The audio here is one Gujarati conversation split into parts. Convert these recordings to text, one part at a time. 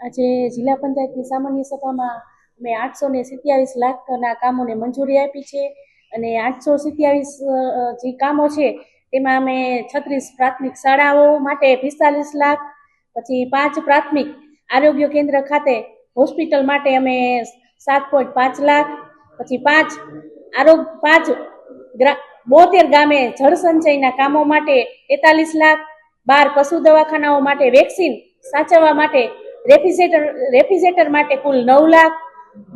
આજે જિલ્લા પંચાયતની સામાન્ય સભામાં અમે આઠસો ને સિત્યાવીસ લાખના કામોને મંજૂરી આપી છે અને આઠસો સિત્યાવીસ જે કામો છે તેમાં અમે છત્રીસ પ્રાથમિક શાળાઓ માટે પિસ્તાલીસ લાખ, પછી પાંચ પ્રાથમિક આરોગ્ય કેન્દ્ર ખાતે હોસ્પિટલ માટે અમે સાત પોઈન્ટ પાંચ લાખ, પછી પાંચ આરોગ્ય પાંચ બોતેર ગામે જળ સંચયના કામો માટે તેતાલીસ લાખ, બાર પશુ દવાખાનાઓ માટે વેક્સિન સાચવવા માટે રેફ્રિજરેટર રેફ્રિજરેટર માટે કુલ નવ લાખ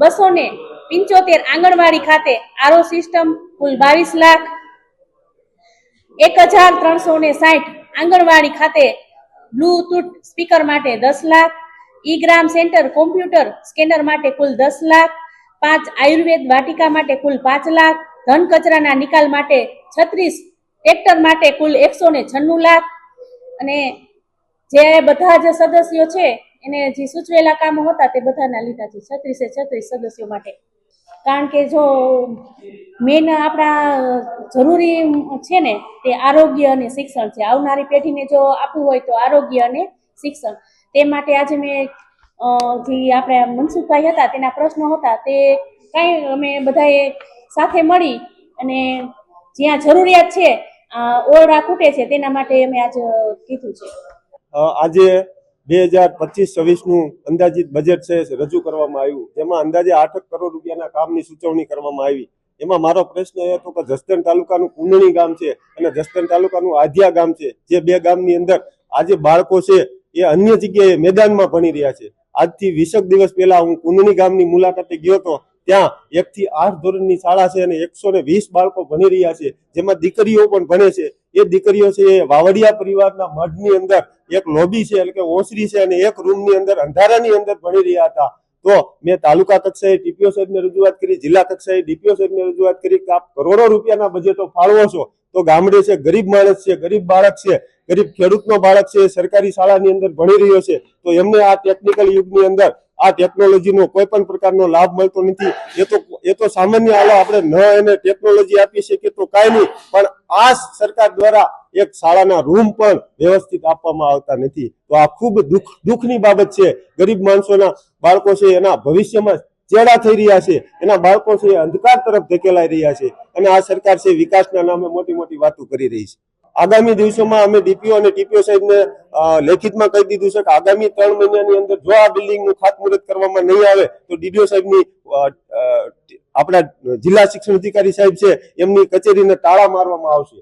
બસો ને પંચોતેર આંગણવાડી ખાતે આરો સિસ્ટમ કુલ બાવીસ લાખ એક હજાર ત્રણસો ને સાઠ આંગણવાડી ખાતે બ્લુટૂથ સ્પીકર માટે દસ lakh E gram centre computer scanner માટે કુલ દસ લાખ, પાંચ આયુર્વેદ વાટિકા માટે કુલ પાંચ લાખ, ધન કચરાના નિકાલ માટે છત્રીસ, ટ્રેક્ટર માટે કુલ એકસો ને છન્નું લાખ અને જે બધા જ સદસ્યો છે એને જે સૂચવેલા કામો હતા તે બધાના લીધા છે છત્રીસે છત્રીસ સદસ્યો માટે. કારણ કે જો મેન આપણા જરૂરી છે ને તે આરોગ્ય અને શિક્ષણ છે. આવનારી પેઢીને જો આપવું હોય તો આરોગ્ય અને શિક્ષણ. તે માટે આજે મેં જે આપણે મનસુખભાઈ હતા તેના પ્રશ્નો હતા તે કાંઈ અમે બધાએ સાથે મળી અને જ્યાં જરૂરિયાત છે ઓરડા ખૂટે છે તેના માટે અમે આજ કીધું છે. આજે બે હજાર પચીસ છવ્વીસનું અંદાજિત બજેટ છે રજૂ કરવામાં આવ્યું. જેમાં અંદાજે આઠ કરોડ રૂપિયાના કામની સૂચવણી કરવામાં આવી. એમાં મારો પ્રશ્ન એ હતો કે જસદણ તાલુકાનું કુંડણી ગામ છે અને જસદણ તાલુકાનું આધ્યા ગામ છે, જે બે ગામની અંદર આજે બાળકો છે એ અન્ય જગ્યાએ મેદાનમાં ભણી રહ્યા છે. આજથી વીસક દિવસ પહેલા હું કુંડણી ગામની મુલાકાતે ગયો હતો. ત્યાં એકથી આઠ ધોરણની શાળા છે અને એકસો ને વીસ બાળકો ભણી રહ્યા છે. જેમાં દીકરીઓ પણ ભણે છે. એ દીકરીઓ છે, એ વાવડિયા પરિવારના મઢની અંદર એક લોબી છે, એટલે કે ઓસરી છે, અને એક રૂમની અંદર અંધારાની અંદર ભણી રહ્યા હતા. તો મેં તાલુકા કક્ષાએ ટીપીઓ સાહેબને રજૂઆત કરી, જિલ્લા કક્ષાએ ડીપીઓ સાહેબને રજૂઆત કરી કે આપ કરોડો રૂપિયાના બજેટો ફાળવો છો. તો ગામડે છે, ગરીબ માણસ છે, ગરીબ બાળક છે, ગરીબ ખેડૂતનો બાળક છે સરકારી શાળાની અંદર ભણી રહ્યો છે. તો એમને આ ટેકનિકલ યુગની અંદર આ ટેકનોલોજીનો કોઈ પણ પ્રકારનો લાભ મળતો નથી. એ તો એ તો સામાન્ય હાલો આપણે ન એને ટેકનોલોજી આપી શકીએ તો કાંઈ નહીં. પણ આ સરકાર દ્વારા એક શાળાના રૂમ પણ વ્યવસ્થિત આપવામાં આવતા નથી. તો આ ખૂબ દુઃખ, દુઃખની બાબત છે. ગરીબ માણસોના બાળકો છે, એના ભવિષ્યમાં ચેડા થઈ રહ્યા છે. એના બાળકો છે અંધકાર તરફ ધકેલાઈ રહ્યા છે. અને આ સરકાર છે વિકાસના નામે મોટી મોટી વાતો કરી રહી છે. આગામી દિવસોમાં અમે ડીપીઓ અને ટીપીઓ સાહેબને લેખિતમાં કહી દીધું છે કે આગામી ત્રણ મહિનાની અંદર જો આ બિલ્ડિંગનું ખાતમુહૂર્ત કરવામાં નહીં આવે, તો ડીડીઓ સાહેબની આપણા જિલ્લા શિક્ષણ અધિકારી સાહેબ છે, એમની કચેરીને તાળા મારવામાં આવશે.